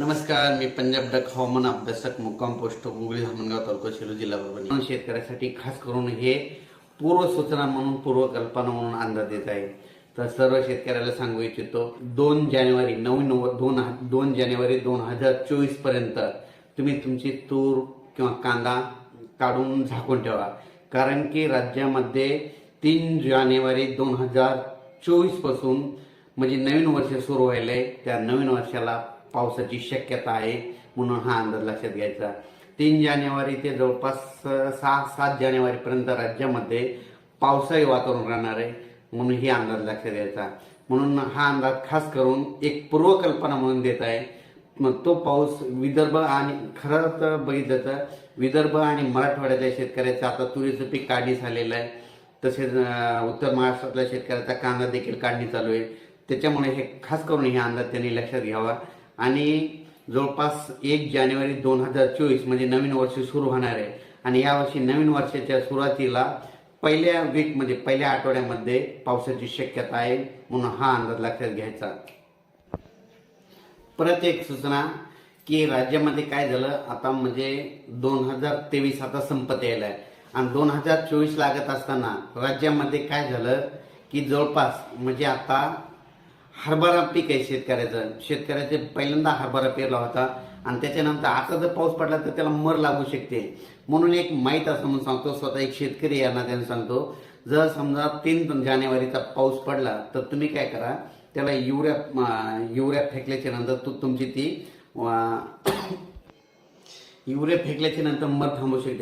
नमस्कार मी पंजाब डक हवामान अभ्यासक मुक्काम पोस्ट मुंगळी हमनगाव तालुका सेलू जिल्हा परभणी. शेतकऱ्यासाठी खास करून हे पूर्व सूचना म्हणून पूर्वकल्पना म्हणून अंदाज देत आहे. तर सर्व शेतकऱ्याला सांगू इच्छितो दोन जानेवारी नऊ नव दोन दोन जानेवारी दोन हजार चोवीसपर्यंत तुम्ही तुमची तूर किंवा कांदा काढून झाकून ठेवा. कारण की राज्यामध्ये तीन जानेवारी दोन हजार चोवीसपासून म्हणजे नवीन वर्ष सुरू व्हायलंय. त्या नवीन वर्षाला पावसाची शक्यता आहे म्हणून हा अंदाज लक्षात घ्यायचा. तीन जानेवारी ते जवळपास सहा सात जानेवारीपर्यंत राज्यामध्ये पावसाळी वातावरण राहणार आहे म्हणून ही अंदाज लक्षात घ्यायचा. म्हणून हा अंदाज खास करून एक पूर्वकल्पना म्हणून देत आहे. मग तो पाऊस विदर्भ आणि खरं तर बघितलं तर विदर्भ आणि मराठवाड्यातल्या शेतकऱ्याचं आता तुरीचं पीक काढणी झालेलं आहे. तसेच उत्तर महाराष्ट्रातल्या शेतकऱ्याचा कांदा देखील काढणी चालू आहे. त्याच्यामुळे हे खास करून हे अंदाज त्यांनी लक्षात घ्यावा. आणि जवळपास एक जानेवारी दोन हजार चोवीस म्हणजे नवीन वर्ष सुरू होणार आहे. आणि यावर्षी नवीन वर्षाच्या सुरुवातीला पहिल्या वीकमध्ये पहिल्या आठवड्यामध्ये पावसाची शक्यता आहे म्हणून हा अंदाज लक्षात घ्यायचा. परत एक सूचना की राज्यामध्ये काय झालं? आता म्हणजे दोन हजार तेवीस आता संपत यायला आहे. आणि दोन हजार चोवीस लागत असताना राज्यामध्ये काय झालं? की जवळपास म्हणजे आता हरभरा पीक आहे शेतकऱ्याचं. शेतकऱ्याचे पहिल्यांदा हरभरा पेरला होता आणि त्याच्यानंतर आता जर पाऊस पडला तर त्याला मर लागू शकते. म्हणून एक माहीत असं म्हणून सांगतो स्वतः एक शेतकरी या नात्याने सांगतो जर समजा तीन जानेवारीचा पाऊस पडला तर तुम्ही काय करा त्याला युऱ्या युऱ्या फेकल्याच्या नंतर तू तुमची ती युऱ्या युरिया फेकल्याच्या नंतर मर थांबू शकते.